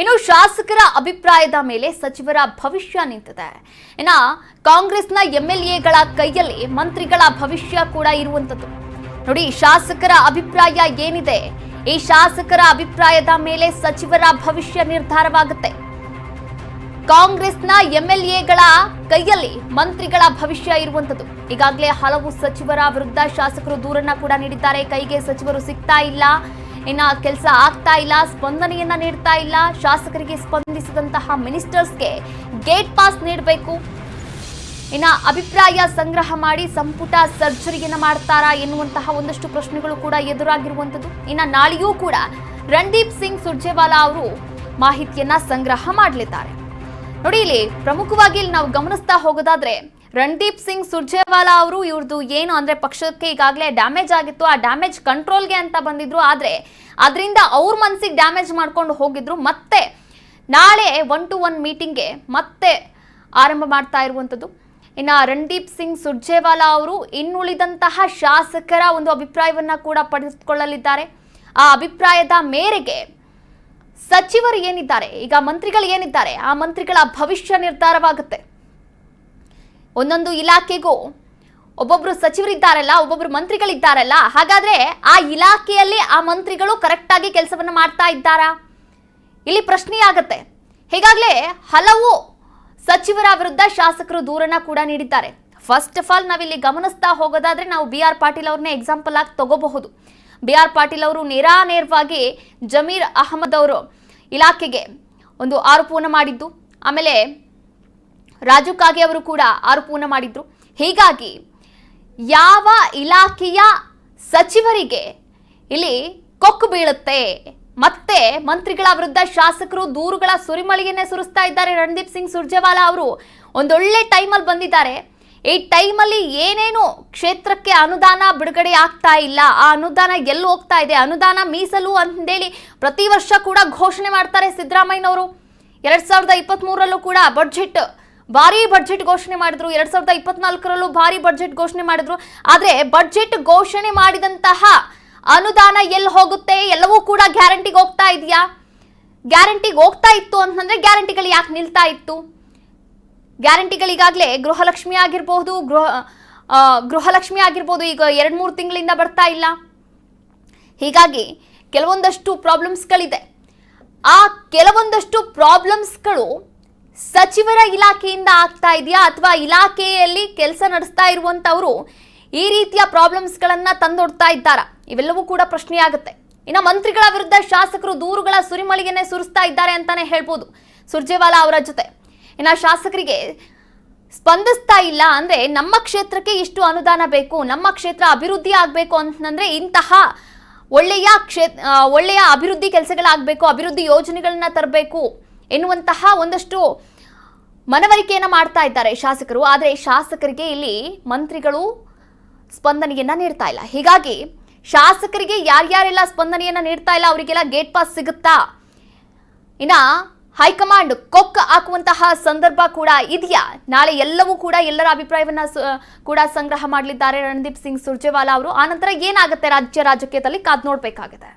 ಇನ್ನು ಶಾಸಕರ ಅಭಿಪ್ರಾಯದ ಮೇಲೆ ಸಚಿವರ ಭವಿಷ್ಯ ನಿಂತಿದೆ. ಇನ್ನ ಕಾಂಗ್ರೆಸ್ನ ಎಂಎಲ್ಎಗಳ ಕೈಯಲ್ಲಿ ಮಂತ್ರಿಗಳ ಭವಿಷ್ಯ ಕೂಡ ಇರುವಂತದ್ದು. ನೋಡಿ, ಶಾಸಕರ ಅಭಿಪ್ರಾಯ ಏನಿದೆ? ಈ ಶಾಸಕರ ಅಭಿಪ್ರಾಯದ ಮೇಲೆ ಸಚಿವರ ಭವಿಷ್ಯ ನಿರ್ಧಾರವಾಗುತ್ತೆ. ಕಾಂಗ್ರೆಸ್ನ ಎಂಎಲ್ಎಗಳ ಕೈಯಲ್ಲಿ ಮಂತ್ರಿಗಳ ಭವಿಷ್ಯ ಇರುವಂತದ್ದು. ಈಗಾಗಲೇ ಹಲವು ಸಚಿವರ ವಿರುದ್ಧ ಶಾಸಕರು ದೂರನ್ನ ಕೂಡ ನೀಡಿದ್ದಾರೆ. ಕೈಗೆ ಸಚಿವರು ಸಿಗ್ತಾ ಇಲ್ಲ. ಇನ್ನ ಕೆಲಸ ಆಗ್ತಾ ಇಲ್ಲ, ಸ್ಪಂದನೆಯನ್ನ ನೀಡ್ತಾ ಇಲ್ಲ. ಶಾಸಕರಿಗೆ ಸ್ಪಂದಿಸಿದಂತಹ ಮಿನಿಸ್ಟರ್ಸ್ಗೆ ಗೇಟ್ ಪಾಸ್ ನೀಡಬೇಕು. ಇನ್ನ ಅಭಿಪ್ರಾಯ ಸಂಗ್ರಹ ಮಾಡಿ ಸಂಪುಟ ಸರ್ಜರಿಯನ್ನ ಮಾಡ್ತಾರಾ ಎನ್ನುವಂತಹ ಒಂದಷ್ಟು ಪ್ರಶ್ನೆಗಳು ಕೂಡ ಎದುರಾಗಿರುವಂಥದ್ದು. ಇನ್ನ ನಾಳೆಯೂ ಕೂಡ ರಣದೀಪ್ ಸಿಂಗ್ ಸುರ್ಜೇವಾಲಾ ಅವರು ಮಾಹಿತಿಯನ್ನ ಸಂಗ್ರಹ ಮಾಡಲಿದ್ದಾರೆ. ನೋಡಿ ಇಲ್ಲಿ ಪ್ರಮುಖವಾಗಿ ನಾವು ಗಮನಿಸ್ತಾ ಹೋಗೋದಾದ್ರೆ ರಣದೀಪ್ ಸಿಂಗ್ ಸುರ್ಜೇವಾಲಾ ಅವರು ಇವ್ರದ್ದು ಏನು ಅಂದ್ರೆ ಪಕ್ಷಕ್ಕೆ ಈಗಾಗಲೇ ಡ್ಯಾಮೇಜ್ ಆಗಿತ್ತು. ಆ ಡ್ಯಾಮೇಜ್ ಕಂಟ್ರೋಲ್ಗೆ ಅಂತ ಬಂದಿದ್ರು. ಆದ್ರೆ ಅದರಿಂದ ಅವ್ರ ಮನಸ್ಸಿಗೆ ಡ್ಯಾಮೇಜ್ ಮಾಡ್ಕೊಂಡು ಹೋಗಿದ್ರು. ಮತ್ತೆ ನಾಳೆ ಒನ್ ಟು ಒನ್ ಮೀಟಿಂಗ್ಗೆ ಮತ್ತೆ ಆರಂಭ ಮಾಡ್ತಾ ಇರುವಂಥದ್ದು ಇನ್ನು ರಣದೀಪ್ ಸಿಂಗ್ ಸುರ್ಜೇವಾಲಾ ಅವರು ಇನ್ನುಳಿದಂತಹ ಶಾಸಕರ ಒಂದು ಅಭಿಪ್ರಾಯವನ್ನ ಕೂಡ ಪಡೆದುಕೊಳ್ಳಲಿದ್ದಾರೆ. ಆ ಅಭಿಪ್ರಾಯದ ಮೇರೆಗೆ ಸಚಿವರು ಏನಿದ್ದಾರೆ? ಈಗ ಮಂತ್ರಿಗಳು ಏನಿದ್ದಾರೆ? ಆ ಮಂತ್ರಿಗಳ ಭವಿಷ್ಯ ನಿರ್ಧಾರವಾಗುತ್ತೆ. ಒಂದೊಂದು ಇಲಾಖೆಗೂ ಒಬ್ಬೊಬ್ರು ಸಚಿವರಿದ್ದಾರಲ್ಲ, ಒಬ್ಬೊಬ್ರು ಮಂತ್ರಿಗಳಿದ್ದಾರಲ್ಲ, ಹಾಗಾದ್ರೆ ಆ ಇಲಾಖೆಯಲ್ಲಿ ಆ ಮಂತ್ರಿಗಳು ಕರೆಕ್ಟ್ ಆಗಿ ಕೆಲಸವನ್ನ ಮಾಡ್ತಾ ಇದ್ದಾರಾ? ಇಲ್ಲಿ ಪ್ರಶ್ನೆಯಾಗತ್ತೆ. ಹೀಗಾಗಲೇ ಹಲವು ಸಚಿವರ ವಿರುದ್ಧ ಶಾಸಕರು ದೂರನ್ನ ಕೂಡ ನೀಡಿದ್ದಾರೆ. ಫಸ್ಟ್ ಆಫ್ ಆಲ್ ನಾವಿಲ್ಲಿ ಗಮನಿಸ್ತಾ ಹೋಗೋದಾದ್ರೆ ನಾವು ಬಿ ಆರ್ ಪಾಟೀಲ್ ಅವ್ರನ್ನೇ ಎಕ್ಸಾಂಪಲ್ ಆಗಿ ತಗೋಬಹುದು. ಬಿ ಆರ್ ಪಾಟೀಲ್ ಅವರು ನೇರಾನೇರವಾಗಿ ಜಮೀರ್ ಅಹಮದ್ ಅವರು ಇಲಾಖೆಗೆ ಒಂದು ಆರೋಪವನ್ನು ಮಾಡಿದ್ದು. ಆಮೇಲೆ ರಾಜು ಕಾಗೆ ಅವರು ಕೂಡ ಆರೋಪವನ್ನು ಮಾಡಿದ್ರು. ಹೀಗಾಗಿ ಯಾವ ಇಲಾಖೆಯ ಸಚಿವರಿಗೆ ಇಲ್ಲಿ ಕೊಕ್ಕು ಬೀಳುತ್ತೆ, ಮತ್ತೆ ಮಂತ್ರಿಗಳ ವಿರುದ್ಧ ಶಾಸಕರು ದೂರುಗಳ ಸುರಿಮಳೆಯನ್ನೇ ಸುರಿಸ್ತಾ ಇದ್ದಾರೆ ರಣದೀಪ್ ಸಿಂಗ್ ಸುರ್ಜೇವಾಲಾ ಅವರು. ಒಂದೊಳ್ಳೆ ಟೈಮಲ್ಲಿ ಬಂದಿದ್ದಾರೆ. ಈ ಟೈಮಲ್ಲಿ ಏನೇನು ಕ್ಷೇತ್ರಕ್ಕೆ ಅನುದಾನ ಬಿಡುಗಡೆ ಆಗ್ತಾ ಇಲ್ಲ, ಆ ಅನುದಾನ ಎಲ್ಲಿ ಹೋಗ್ತಾ ಇದೆ, ಅನುದಾನ ಮೀಸಲು ಅಂತೇಳಿ ಪ್ರತಿ ವರ್ಷ ಕೂಡ ಘೋಷಣೆ ಮಾಡ್ತಾರೆ ಸಿದ್ದರಾಮಯ್ಯನವರು. ಎರಡ್ ಸಾವಿರದ ಇಪ್ಪತ್ತ್ ಮೂರರಲ್ಲೂ ಕೂಡ ಬಡ್ಜೆಟ್ ಭಾರಿ ಬಡ್ಜೆಟ್ ಘೋಷಣೆ ಮಾಡಿದ್ರು. ಎರಡ್ ಸಾವಿರದ ಇಪ್ಪತ್ನಾಲ್ಕರಲ್ಲೂ ಭಾರಿ ಬಡ್ಜೆಟ್ ಘೋಷಣೆ ಮಾಡಿದ್ರು. ಆದ್ರೆ ಬಡ್ಜೆಟ್ ಘೋಷಣೆ ಮಾಡಿದಂತಹ ಅನುದಾನ ಎಲ್ಲಿ ಹೋಗುತ್ತೆ? ಎಲ್ಲವೂ ಕೂಡ ಗ್ಯಾರಂಟಿಗೆ ಹೋಗ್ತಾ ಇದೆಯಾ? ಗ್ಯಾರಂಟಿಗೆ ಹೋಗ್ತಾ ಇತ್ತು ಅಂತಂದ್ರೆ ಗ್ಯಾರಂಟಿಗಳು ಯಾಕೆ ನಿಲ್ತಾ ಇತ್ತು? ಗ್ಯಾರಂಟಿಗಳಿಗಾಗಲೇ ಗೃಹಲಕ್ಷ್ಮಿ ಆಗಿರ್ಬೋದು, ಗೃಹ ಗೃಹಲಕ್ಷ್ಮಿ ಆಗಿರ್ಬೋದು ಈಗ ಎರಡು ಮೂರು ತಿಂಗಳಿಂದ ಬರ್ತಾ ಇಲ್ಲ. ಹೀಗಾಗಿ ಕೆಲವೊಂದಷ್ಟು ಪ್ರಾಬ್ಲಮ್ಸ್ಗಳಿದೆ ಆ ಕೆಲವೊಂದಷ್ಟು ಪ್ರಾಬ್ಲಮ್ಸ್ಗಳು ಸಚಿವರ ಇಲಾಖೆಯಿಂದ ಆಗ್ತಾ ಇದೆಯಾ ಅಥವಾ ಇಲಾಖೆಯಲ್ಲಿ ಕೆಲಸ ನಡೆಸ್ತಾ ಇರುವಂತವರು ಈ ರೀತಿಯ ಪ್ರಾಬ್ಲಮ್ಸ್ಗಳನ್ನ ತಂದೊಡ್ತಾ ಇದ್ದಾರಾ? ಇವೆಲ್ಲವೂ ಕೂಡ ಪ್ರಶ್ನೆ ಆಗುತ್ತೆ ಇನ್ನು ಮಂತ್ರಿಗಳ ವಿರುದ್ಧ ಶಾಸಕರು ದೂರುಗಳ ಸುರಿಮಳಿಗೆನೆ ಸುರಿಸ್ತಾ ಇದ್ದಾರೆ ಅಂತಾನೆ ಹೇಳ್ಬೋದು ಸುರ್ಜೇವಾಲಾ ಅವರ ಜೊತೆ. ಇನ್ನು ಶಾಸಕರಿಗೆ ಸ್ಪಂದಿಸ್ತಾ ಇಲ್ಲ ಅಂದ್ರೆ ನಮ್ಮ ಕ್ಷೇತ್ರಕ್ಕೆ ಇಷ್ಟು ಅನುದಾನ ಬೇಕು, ನಮ್ಮ ಕ್ಷೇತ್ರ ಅಭಿವೃದ್ಧಿ ಆಗಬೇಕು ಅಂತಂದ್ರೆ ಇಂತಹ ಒಳ್ಳೆಯ ಕ್ಷೇತ್ರ ಒಳ್ಳೆಯ ಅಭಿವೃದ್ಧಿ ಕೆಲಸಗಳಾಗಬೇಕು, ಅಭಿವೃದ್ಧಿ ಯೋಜನೆಗಳನ್ನ ತರಬೇಕು. ಎನ್ನುವಂತಹ ಒಂದಷ್ಟು ಮನವರಿಕೆಯನ್ನ ಮಾಡ್ತಾ ಇದ್ದಾರೆ ಶಾಸಕರು. ಆದರೆ ಶಾಸಕರಿಗೆ ಇಲ್ಲಿ ಮಂತ್ರಿಗಳು ಸ್ಪಂದನೆಯನ್ನು ನೀಡ್ತಾ ಇಲ್ಲ. ಹೀಗಾಗಿ ಶಾಸಕರಿಗೆ ಯಾರ್ಯಾರೆಲ್ಲ ಸ್ಪಂದನೆಯನ್ನು ನೀಡ್ತಾ ಇಲ್ಲ, ಅವರಿಗೆಲ್ಲ ಗೇಟ್ ಪಾಸ್ ಸಿಗುತ್ತಾ? ಇನ್ನ ಹೈಕಮಾಂಡ್ ಕೊಕ್ ಹಾಕುವಂತಹ ಸಂದರ್ಭ ಕೂಡ ಇದೆಯಾ? ನಾಳೆ ಎಲ್ಲವೂ ಕೂಡ ಎಲ್ಲರ ಅಭಿಪ್ರಾಯವನ್ನ ಕೂಡ ಸಂಗ್ರಹ ಮಾಡಲಿದ್ದಾರೆ ರಣದೀಪ್ ಸಿಂಗ್ ಸುರ್ಜೇವಾಲಾ ಅವರು. ಆನಂತರ ಏನಾಗುತ್ತೆ ರಾಜ್ಯ ರಾಜಕೀಯದಲ್ಲಿ ಕಾದ್ ನೋಡ್ಬೇಕಾಗಿದೆ